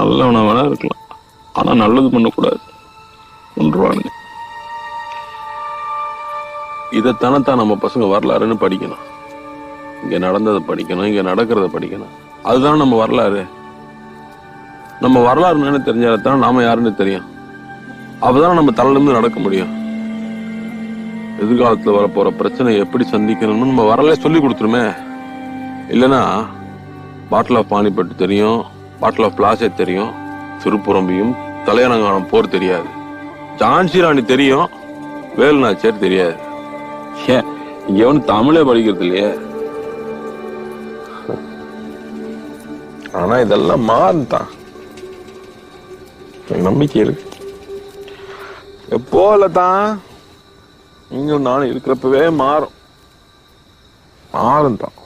நல்லவனாக வேணா இருக்கலாம். ஆனால் நல்லது பண்ணக்கூடாது. கொண்டுருவானுங்க இதைத்தானத்தான் நம்ம பசங்க வரலாறுன்னு படிக்கணும். இங்கே நடந்ததை படிக்கணும் இங்கே நடக்கிறத படிக்கணும். அதுதான் நம்ம வரலாறு. நம்ம வரலாறு என்னன்னு தெரிஞ்சால்தான் நாம யாருன்னு தெரியும். அப்பதான் நம்ம தலையிலிருந்து நடக்க முடியும். எதிர்காலத்தில் வரப்போற பிரச்சனை எப்படி சந்திக்கணும்னு நம்ம வரலாறு சொல்லி கொடுத்துருமே. இல்லைன்னா பாட்டில் ஆஃப் பானிபட் தெரியும். பாட்டில் ஆஃப் பிளாசே தெரியும். திருப்புறம்பியும் தலையணங்கானம் போர் தெரியாது. ஜான்சி ராணி தெரியும். வேலுநாச்சியார் தெரியாது. ஏன் இங்க ஒன்றும் தமிழே படிக்கிறது இல்லையே. ஆனா இதெல்லாம் மாறுதான் நம்பிக்கை இருக்கு. எப்போ இல்ல தான் நீங்களும் நானும் இருக்கிறப்பவே மாறும். மாறும் தான்.